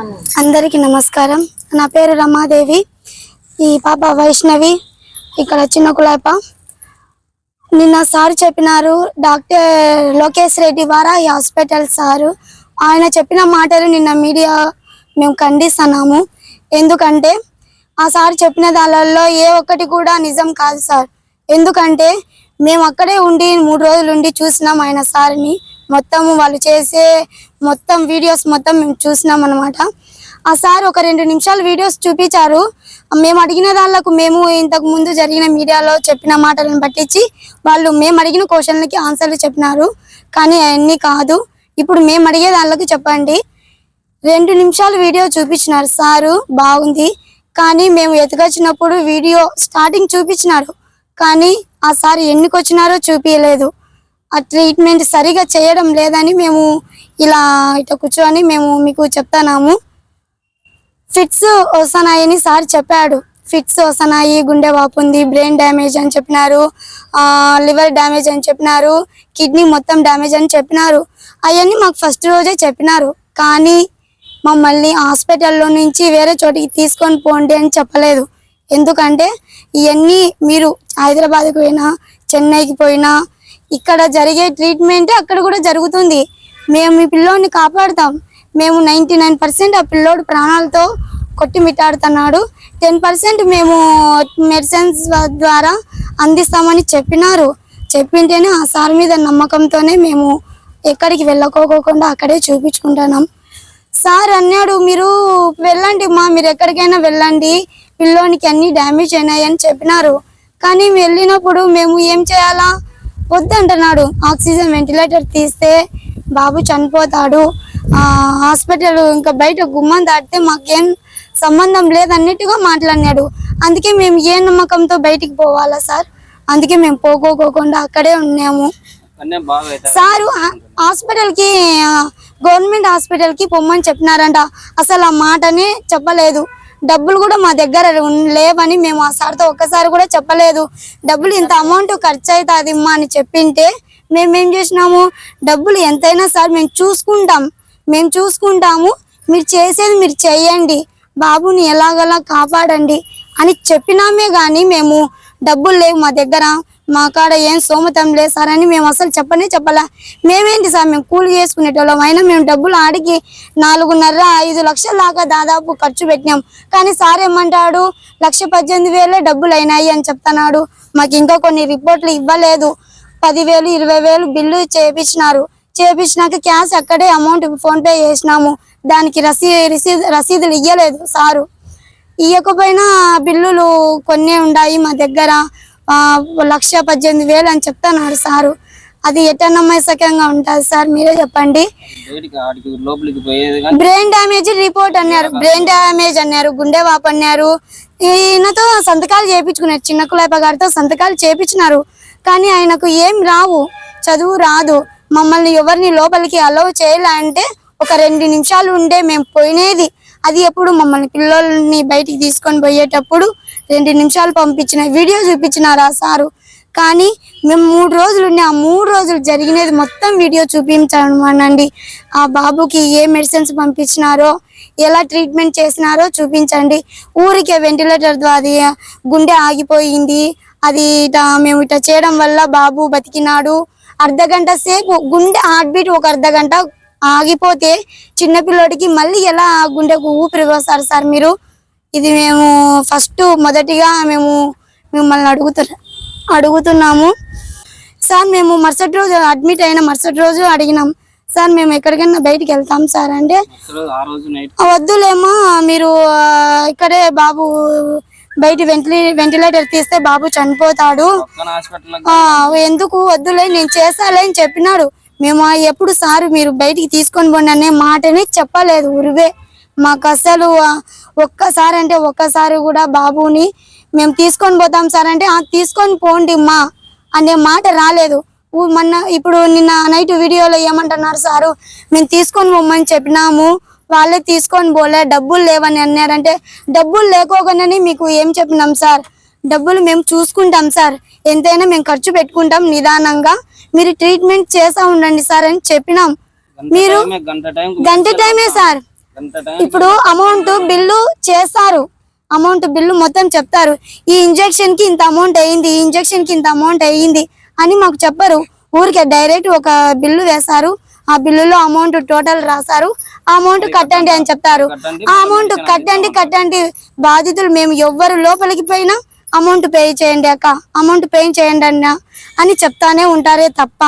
అందరికి అందరికీ నమస్కారం. నా పేరు రమాదేవి. ఈ పాప వైష్ణవి. ఇక్కడ చిన్న కులాప. నిన్న సార్ చెప్పినారు డాక్టర్ లోకేష్ రెడ్డి వారా ఈ హాస్పిటల్ సారు. ఆయన చెప్పిన మాటలు నిన్న మీడియా మేము ఖండిస్తున్నాము. ఎందుకంటే ఆ సార్ చెప్పిన దానిలో ఏ ఒక్కటి కూడా నిజం కాదు సార్. ఎందుకంటే మేము అక్కడే ఉండి మూడు రోజులు ఉండి చూసినాం ఆయన సార్ని. మొత్తం వాళ్ళు చేసే మొత్తం వీడియోస్ మొత్తం మేము చూసినాం అనమాట ఆ సార్ ఒక రెండు నిమిషాలు వీడియోస్ చూపించారు. మేము అడిగిన దానిలకు మేము ఇంతకు ముందు జరిగిన మీడియాలో చెప్పిన మాటలను పట్టించి వాళ్ళు మేము అడిగిన క్వశ్చన్లకి ఆన్సర్లు చెప్పినారు. కానీ అవన్నీ కాదు. ఇప్పుడు మేము అడిగే దానిలోకి చెప్పండి. రెండు నిమిషాలు వీడియో చూపించినారు సారు. బాగుంది. కానీ మేము ఎత్తుకొచ్చినప్పుడు వీడియో స్టార్టింగ్ చూపించినారు. కానీ ఆ సార్ ఎన్నికొచ్చినారో చూపించలేదు ఆ ట్రీట్మెంట్ సరిగా చేయడం లేదని మేము ఇలా ఇట్లా కూర్చొని మేము మీకు చెప్తున్నాము. ఫిట్స్ వస్తున్నాయని సార్ చెప్పాడు. ఫిట్స్ వస్తున్నాయి గుండె వాపు ఉంది బ్రెయిన్ డ్యామేజ్ అని చెప్పినారు లివర్ డ్యామేజ్ అని చెప్పినారు కిడ్నీ మొత్తం డ్యామేజ్ అని చెప్పినారు. అవన్నీ మాకు ఫస్ట్ రోజే చెప్పినారు. కానీ మమ్మల్ని హాస్పిటల్లో నుంచి వేరే చోటికి తీసుకొని పోండి అని చెప్పలేదు. ఎందుకంటే ఇవన్నీ మీరు హైదరాబాద్కి పోయినా చెన్నైకి పోయినా ఇక్కడ జరిగే ట్రీట్మెంట్ అక్కడ కూడా జరుగుతుంది. మేము ఈ పిల్లోడిని కాపాడుతాం. మేము నైంటీ నైన్ పర్సెంట్ ఆ పిల్లోడు ప్రాణాలతో కొట్టిమిట్టాడుతున్నాడు. టెన్ పర్సెంట్ మేము మెడిసిన్స్ ద్వారా అందిస్తామని చెప్పినారు. చెప్పింటేనే ఆ సార్ మీద నమ్మకంతోనే మేము ఎక్కడికి వెళ్ళకోకుండా అక్కడే చూపించుకుంటున్నాం. సార్ అన్నాడు మీరు వెళ్ళండి మా మీరు ఎక్కడికైనా వెళ్ళండి. పిల్లోనికి అన్ని డ్యామేజ్ అయినాయి అని చెప్పినారు. కానీ వెళ్ళినప్పుడు మేము ఏం చేయాలా? వద్దంటున్నాడు ఆక్సిజన్ వెంటిలేటర్ తీస్తే బాబు చనిపోతాడు. హాస్పిటల్ ఇంకా బయట గుమ్మం దాటితే మాకేం సంబంధం లేదన్నట్టుగా మాట్లాడినాడు. అందుకే మేము ఏ నమ్మకంతో బయటికి పోవాలా సార్? అందుకే మేము పోకోకోకుండా అక్కడే ఉన్నాము. సారు హా- హాస్పిటల్కి ఆ, గవర్నమెంట్ హాస్పిటల్కి పొమ్మని చెప్పినారంట. అసలు ఆ మాటనే చెప్పలేదు. డబ్బులు కూడా మా దగ్గర లేవని మేము ఆ సార్తో ఒక్కసారి కూడా చెప్పలేదు. డబ్బులు ఇంత అమౌంట్ ఖర్చు అవుతుంది అమ్మా అని చెప్పింటే మేమేం చేసినాము? డబ్బులు ఎంతైనా సార్ మేము చూసుకుంటాం. మేము చూసుకుంటాము. మీరు చేసేది మీరు చేయండి. బాబుని ఎలాగలా కాపాడండి అని చెప్పినామే కానీ మేము డబ్బులు లేవు మా దగ్గర. మా కాడ ఏం సోమతం లేదు సార్ అని మేము అసలు చెప్పనే చెప్పాలా. మేమేంటి సార్ మేము కూలి చేసుకునేటోళ్ళం. అయినా మేము డబ్బులు ఆడికి నాలుగున్నర ఐదు లక్షల దాకా దాదాపు ఖర్చు పెట్టినాం. కానీ సార్ ఏమంటాడు లక్ష పద్దెనిమిది వేలే డబ్బులు అయినాయి అని చెప్తున్నాడు. మాకు ఇంకా కొన్ని రిపోర్ట్లు ఇవ్వలేదు. పదివేలు ఇరవై వేలు బిల్లు చేపించినారు. చేపించినాక క్యాష్ అక్కడే అమౌంట్ ఫోన్పే చేసినాము. దానికి రసీ రసీదు రసీదులు ఇయ్యలేదు సారు. ఇవ్వకపోయినా బిల్లులు కొన్ని ఉన్నాయి మా దగ్గర. లక్ష పద్దెనిమిది వేలు అని చెప్తున్నారు సారు. అది ఎట్ట నమ్మసకంగా ఉంటుంది సార్ మీరే చెప్పండి. బ్రెయిన్ డ్యామేజ్ రిపోర్ట్ అన్నారు బ్రెయిన్ డ్యామేజ్ అన్నారు గుండె వాపు అన్నారు. ఈయనతో సంతకాలు చేయించుకున్నారు చిన్న కులాప గారితో సంతకాలు చేపించినారు. కానీ ఆయనకు ఏం రావు చదువు రాదు. మమ్మల్ని ఎవరిని లోపలికి అలౌ చేయాలి అంటే ఒక రెండు నిమిషాలు ఉండే మేము పోయినేది. అది ఎప్పుడు మమ్మల్ని పిల్లల్ని బయటికి తీసుకొని పోయేటప్పుడు రెండు నిమిషాలు పంపించిన వీడియో చూపించినారా సారు? కానీ మేము మూడు రోజులు ఆ మూడు రోజులు జరిగినది మొత్తం వీడియో చూపించమనండి. ఆ బాబుకి ఏ మెడిసిన్స్ పంపించినారో ఎలా ట్రీట్మెంట్ చేసినారో చూపించండి. ఊరికే వెంటిలేటర్ ద్వారా గుండె ఆగిపోయింది. అది ఇట్లా మేము ఇట చేయడం వల్ల బాబు బతికినాడు. అర్ధ గంట సేపు గుండె హార్ట్ బీట్ ఒక అర్ధ గంట ఆగిపోతే చిన్నపిల్లోడికి మళ్ళీ ఎలా గుండెకు ఊపిరి పోస్తారు సార్ మీరు? ఇది మేము ఫస్ట్ మొదటిగా మేము మిమ్మల్ని అడుగుతున్నా అడుగుతున్నాము. సార్ మేము మరుసటి రోజు అడ్మిట్ అయిన మరుసటి రోజు అడిగినాం. సార్ మేము ఎక్కడికైనా బయటికి వెళ్తాం సార్ అంటే అసలు ఆ రోజు నైట్ "ఆ, వద్దులేమో మీరు ఇక్కడే బాబు బయట వెంటిలే వెంటిలేటర్ తీస్తే బాబు చనిపోతాడు. ఎందుకు వద్దులే నేను చేస్తాలే అని చెప్పినాడు. మేము ఎప్పుడు సారు మీరు బయటికి తీసుకొని పోండి అనే మాటని చెప్పలేదు ఉరివే. మాకు అసలు ఒక్కసారి అంటే ఒక్కసారి కూడా బాబుని మేము తీసుకొని పోతాం సార్ అంటే తీసుకొని పోండి మా అనే మాట రాలేదు. మొన్న ఇప్పుడు నిన్న నైట్ వీడియోలో ఏమంటున్నారు సారు మేము తీసుకొని పోమని చెప్పినాము వాళ్ళే తీసుకొని పోలే డబ్బులు లేవని అన్నారంటే డబ్బులు లేకోగానే మీకు ఏం చెప్పినాం సార్? డబ్బులు మేము చూసుకుంటాం సార్. ఎంతైనా మేము ఖర్చు పెట్టుకుంటాం నిదానంగా మీరు ట్రీట్మెంట్ చేసా ఉండండి సార్ అని చెప్పినాం. మీరు గంట టైమే సార్. ఇప్పుడు అమౌంట్ బిల్లు చేస్తారు అమౌంట్ బిల్లు మొత్తం చెప్తారు. ఈ ఇంజెక్షన్కి ఇంత అమౌంట్ అయ్యింది ఈ ఇంజెక్షన్కి ఇంత అమౌంట్ అయ్యింది అని మాకు చెప్పరు. ఊరికే డైరెక్ట్ ఒక బిల్లు వేస్తారు ఆ బిల్లులో అమౌంట్ టోటల్ రాస్తారు ఆ అమౌంట్ కట్టండి అని చెప్తారు. ఆ అమౌంట్ కట్టండి కట్టండి. బాధితులు మేము ఎవ్వరు లోపలికి పోయినా అమౌంట్ పే చేయండి అక్క అమౌంట్ పే చేయండి అన్న అని చెప్తానే ఉంటారే తప్ప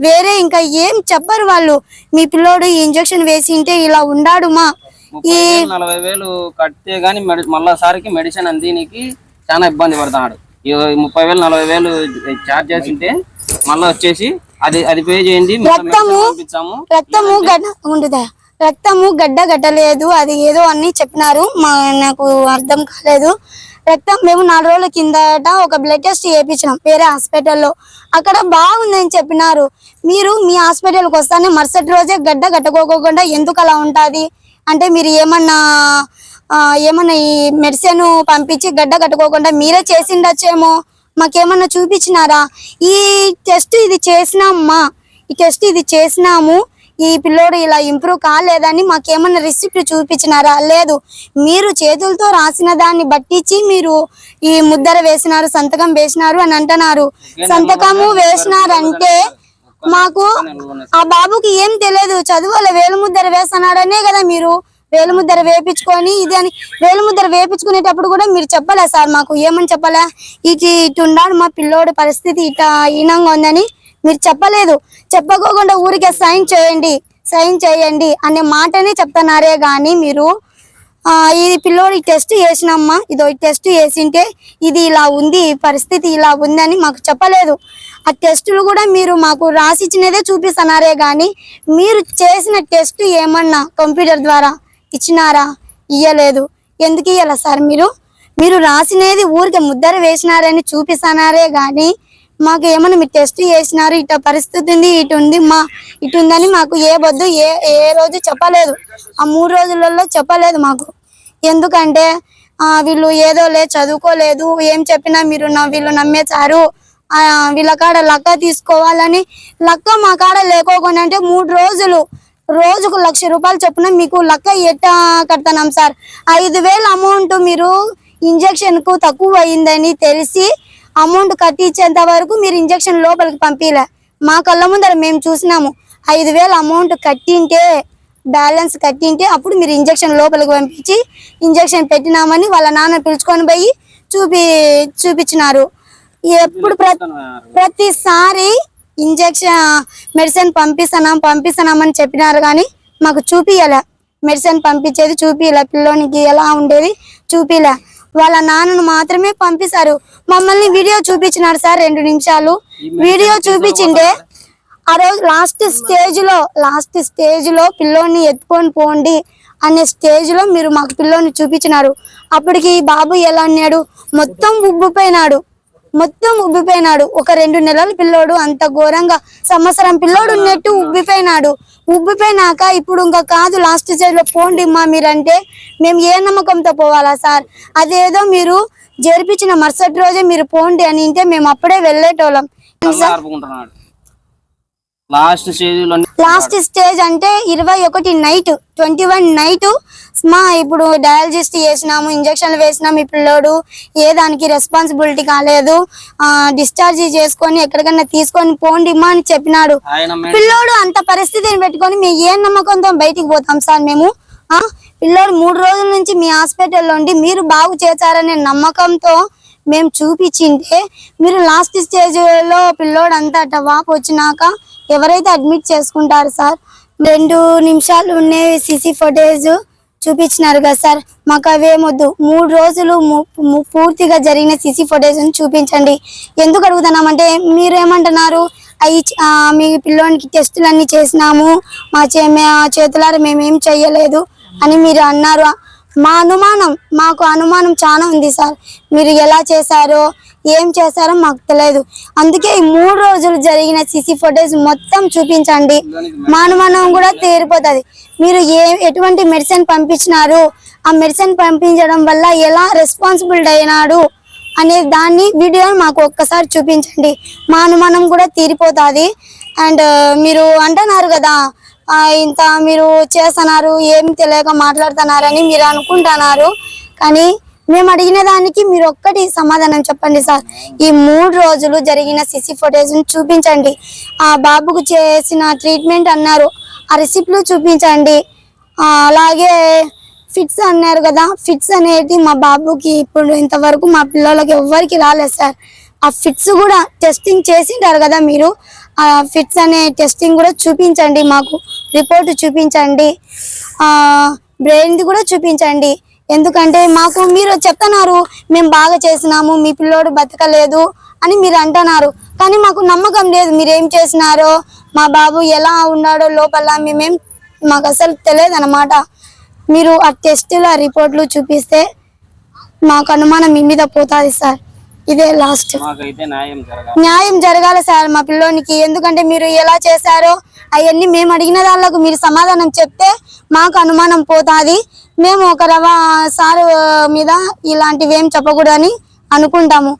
వేరే ఇంకా ఏం చెప్పరు వాళ్ళు. మీ పిల్లోడు ఈ ఇంజెక్షన్ వేసి ఉంటే ఇలా ఉండాడు మా. వేలు నలభై వేలు కడితే గానీ మళ్ళాసారికి మెడిసిన్ అందినికి చాలా ఇబ్బంది పడుతున్నాడు. ఈ ముప్పై వేలు నలభై వేలు చార్జ్ చేసి ఉంటే మళ్ళీ వచ్చేసి అది అది పే చేయండి రక్తము రక్తము గడ్డ ఉండుదా? రక్తము గడ్డ గట్టలేదు అది ఏదో అని చెప్పినారు. మా నాకు అర్థం కాలేదు. రక్తం మేము నాలుగు రోజుల కిందట ఒక బ్లడ్ టెస్ట్ చేయించినాం వేరే హాస్పిటల్లో. అక్కడ బాగుందని చెప్పినారు. మీరు మీ హాస్పిటల్కి వస్తానే మరుసటి రోజే గడ్డ కట్టుకోకుండా ఎందుకు అలా ఉంటుంది? అంటే మీరు ఏమన్నా ఏమన్నా ఈ మెడిసిన్ పంపించి గడ్డ కట్టుకోకుండా మీరే చేసిండొచ్చేమో? మాకేమన్నా చూపించినారా? ఈ టెస్ట్ ఇది చేసినామ్మా ఈ టెస్ట్ ఇది చేసినాము. ఈ పిల్లోడు ఇలా ఇంప్రూవ్ కాలేదని మాకేమన్నా రిసిప్ట్ చూపించినారా? లేదు మీరు చేతులతో రాసిన దాన్ని బట్టించి మీరు ఈ ముద్దర వేసినారు సంతకం వేసినారు అని అంటున్నారు. సంతకము వేసినారంటే మాకు ఆ బాబుకి ఏం తెలియదు. చదువుల వేలుముద్దర వేస్తున్నాడనే కదా మీరు. వేలుముద్దర వేపించుకొని ఇది అని వేలుముద్దర వేపించుకునేటప్పుడు కూడా మీరు చెప్పలే సార్ మాకు. ఏమని చెప్పలే? ఇటు ఇటు ఉన్నాడు మా పిల్లోడి పరిస్థితి ఇట హీనంగా ఉందని మీరు చెప్పలేదు. చెప్పకోకుండా ఊరికే సైన్ చేయండి సైన్ చేయండి అనే మాటనే చెప్తున్నారే కానీ మీరు. ఇది పిల్లోడి టెస్ట్ చేసినమ్మా. ఇదో టెస్ట్ చేసింటే ఇది ఇలా ఉంది పరిస్థితి ఇలా ఉందని మాకు చెప్పలేదు. ఆ టెస్టులు కూడా మీరు మాకు రాసిచ్చినదే చూపిస్తున్నారే కానీ మీరు చేసిన టెస్ట్ ఏమన్నా కంప్యూటర్ ద్వారా ఇచ్చినారా? ఇయ్యలేదు. ఎందుకు ఇయ్యాల సార్ మీరు? మీరు రాసినది ఊరికే ముద్దర వేసినారని చూపిస్తున్నారే కానీ మాకు ఏమన్నా మీరు టెస్ట్ చేసినారు ఇట పరిస్థితి ఉంది ఇటు ఉంది మా ఇటు ఉందని మాకు ఏ వద్దు ఏ ఏ రోజు చెప్పలేదు. ఆ మూడు రోజులలో చెప్పలేదు మాకు. ఎందుకంటే వీళ్ళు ఏదో లే చదువుకోలేదు ఏం చెప్పినా మీరు నా వీళ్ళు నమ్మేశారు. వీళ్ళ కాడ లక్క తీసుకోవాలని లక్క మా కాడ లేకోకుండా అంటే మూడు రోజులు రోజుకు లక్ష రూపాయలు చొప్పున మీకు లక్క ఎట్టా కడతాం సార్. ఐదు వేల అమౌంట్ మీరు ఇంజక్షన్కు తక్కువ అయిందని తెలిసి అమౌంట్ కట్టించేంత వరకు మీరు ఇంజక్షన్ లోపలికి పంపిలే. మా కళ్ళ ముందర మేము చూసినాము. ఐదు వేలు అమౌంట్ కట్టింటే బ్యాలెన్స్ కట్టింటే అప్పుడు మీరు ఇంజెక్షన్ లోపలికి పంపించి ఇంజెక్షన్ పెట్టినామని వాళ్ళ నాన్న పిలుచుకొని పోయి చూపి చూపించినారు. ఎప్పుడు ప్రతిసారి ఇంజెక్షన్ మెడిసిన్ పంపిస్తున్నాం పంపిస్తున్నామని చెప్పినారు కానీ మాకు చూపియలే మెడిసిన్ పంపించేది చూపియలే పిల్లోనికి ఎలా ఉండేది చూపిలే వాళ్ళ నాన్నను మాత్రమే పంపిస్తారు మమ్మల్ని వీడియో చూపించినారు సార్ రెండు నిమిషాలు. వీడియో చూపించిండే ఆ రోజు లాస్ట్ స్టేజ్లో లాస్ట్ స్టేజ్లో పిల్లోని ఎత్తుకొని పోండి అనే స్టేజ్లో మీరు మాకు పిల్లోని చూపించినారు. అప్పటికి ఈ బాబు ఎలా అన్నాడు? మొత్తం ఉబ్బిపోయినాడు. మొత్తం ఉబ్బిపోయినాడు. ఒక రెండు నెలల పిల్లోడు అంత ఘోరంగా సంవత్సరం పిల్లోడు ఉన్నట్టు ఉబ్బిపోయినాడు. ఉబ్బిపోయినాక ఇప్పుడు ఇంకా కాదు లాస్ట్ స్టేజ్లో పోండి మా మీరంటే మేము ఏ నమ్మకంతో పోవాలా సార్? అదేదో మీరు జరిపించిన మరుసటి రోజే మీరు పోండి అని అంటే మేము అప్పుడే వెళ్ళేటోళ్ళం. లాస్ట్ స్టేజ్ లాస్ట్ స్టేజ్ అంటే ఇరవై ఒకటి నైట్ ట్వంటీ వన్ నైట్. మా ఇప్పుడు డయాలజిస్ట్ చేసినాము ఇంజక్షన్లు వేసినాము ఈ పిల్లోడు ఏ దానికి రెస్పాన్సిబిలిటీ కాలేదు. ఆ డిశ్చార్జ్ చేసుకొని ఎక్కడికన్నా తీసుకొని పోండి మా అని చెప్పినాడు. పిల్లోడు అంత పరిస్థితిని పెట్టుకొని మేము ఏ నమ్మకంతో బయటికి పోతాం సార్ మేము? ఆ? పిల్లోడు మూడు రోజుల నుంచి మీ హాస్పిటల్లో ఉండి మీరు బాగు చేశారనే నమ్మకంతో మేము చూపించింటే మీరు లాస్ట్ స్టేజ్లో పిల్లోడు అంతా అట్ట వాపు వచ్చినాక ఎవరైతే అడ్మిట్ చేసుకుంటారు సార్ రెండు నిమిషాలు ఉండే సీసీ ఫుటేజ్ చూపించినారు కదా సార్. మాకు అవేమొద్దు మూడు రోజులు ము- పూర్తిగా జరిగిన సీసీ ఫుటేజ్ చూపించండి. ఎందుకు అడుగుతున్నామంటే మీరు ఏమంటున్నారు అవి మీ పిల్లోనికి టెస్టులు అన్ని చేసినాము. మా చే మా చేతులారా మేమేం చెయ్యలేదు అని మీరు అన్నారు. మా అనుమానం మాకు అనుమానం చాలా ఉంది సార్. మీరు ఎలా చేశారో ఏం చేశారో మాకు తెలియదు. అందుకే ఈ మూడు రోజులు జరిగిన సీసీ ఫుటేజ్ మొత్తం చూపించండి. మా అనుమానం కూడా తీరిపోతుంది. మీరు ఏ ఎటువంటి మెడిసిన్ పంపించినారు ఆ మెడిసిన్ పంపించడం వల్ల ఎలా రెస్పాన్సిబిలిటీ అయినాడు అనే దాన్ని వీడియో మాకు ఒక్కసారి చూపించండి. మా అనుమానం కూడా తీరిపోతుంది. అండ్ మీరు అంటున్నారు కదా ఇంత మీరు చేస్తున్నారు ఏం తెలియక మాట్లాడుతున్నారని మీరు అనుకుంటున్నారు. కానీ మేము అడిగిన దానికి మీరు ఒక్కటి సమాధానం చెప్పండి సార్. ఈ మూడు రోజులు జరిగిన సిసి ఫుటేజ్ చూపించండి. ఆ బాబుకు చేసిన ట్రీట్మెంట్ అన్నారు. ఆ రిసిప్ట్లు చూపించండి. అలాగే ఫిట్స్ అన్నారు కదా ఫిట్స్ అనేది మా బాబుకి ఇప్పుడు ఇంతవరకు మా పిల్లలకి ఎవ్వరికి రాలేదు సార్. ఆ ఫిట్స్ కూడా టెస్టింగ్ చేసింటారు కదా మీరు. ఫిట్స్ అనే టెస్టింగ్ కూడా చూపించండి మాకు. రిపోర్ట్ చూపించండి. బ్రెయిన్ది కూడా చూపించండి. ఎందుకంటే మాకు మీరు చెప్తున్నారు మేము బాగా చేసినాము మీ పిల్లోడు బతకలేదు అని మీరు అంటున్నారు. కానీ మాకు నమ్మకం లేదు మీరు ఏం చేసినారో మా బాబు ఎలా ఉన్నాడో లోపల మేమేం మాకు అసలు తెలియదు అనమాట మీరు ఆ టెస్టుల రిపోర్ట్లు చూపిస్తే మాకు అనుమానం మీ మీద పోతుంది సార్. ఇదే లాస్ట్ మాకైతే న్యాయం జరగాలి. న్యాయం జరగాలి సార్ మా పిల్లోనికి. ఎందుకంటే మీరు ఎలా చేశారో అవన్నీ మేము అడిగిన దానిలకు మీరు సమాధానం చెప్తే మాకు అనుమానం పోతాది. మేము ఒక రవ సార్ మీద ఇలాంటివి ఏం చెప్పకూడదని అనుకుంటాము.